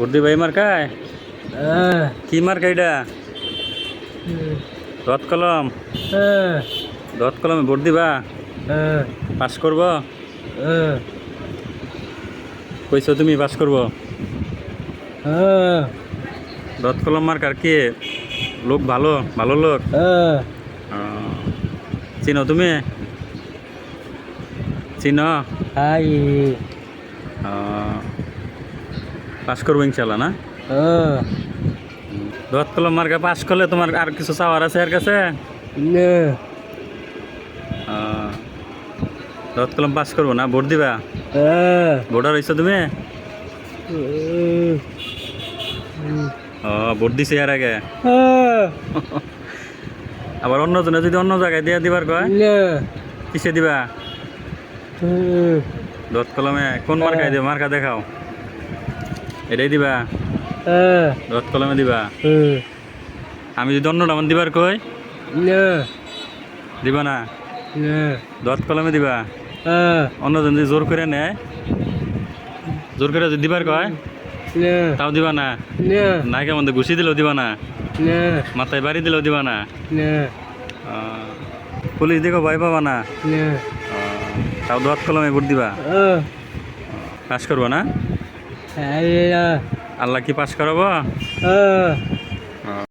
এই মার্কায় হ্যাঁ। কি মার্কা এটা? দত কলম। হ্যাঁ। দত কলমে ভোট দিবা হ্যাঁ। পাস করব? হ্যাঁ। কইছো তুমি পাস করব? হ্যাঁ। দত কলম মার্কার কি? লোক ভালো ভালো লোক? হ্যাঁ। চিনো তুমি? চিনো? হাই। পাস করব ইনশাল্লাহ না? হ্যাঁ। কলম মার্কা পাস করলে তোমার আর কিছু চাওয়ার আছে এর কাছে? না। কলম পাস করব না? ভোট দিবা? হ্যাঁ। ভোটার হয়েছো তুমি? ও ভোট দিছে এর আগে? হ্যাঁ। আবার অন্যজনে যদি অন্য জায়গায় দিয়ে দিবার কয়? কিসে দিবা? দত কলমে কোন মার্কায় দিবা? মার্কা দেখাও। এটাই দিবা? হ্যাঁ। দত কলমে দিবা? হ্যাঁ আমি যদি অন্যটা আমার দিবার কই? দিবা না? দত কলমে দিবা? হ্যাঁ। অন্যজন যদি জোর করে নেয় জোর করে যদি দিবার কয় তাও দিবা না? না। নায়কের মধ্যে ঘুষি দিলেও দিবা না? মাথায় বাড়ি দিলেও দিবা না? পুলিশ দেখো ভয় পাবা না? তাও দত কলমে ভোট দিবা? কাজ পাস করব না? হ্যাঁ আল্লাহ কি পাশ করাবো? হ্যাঁ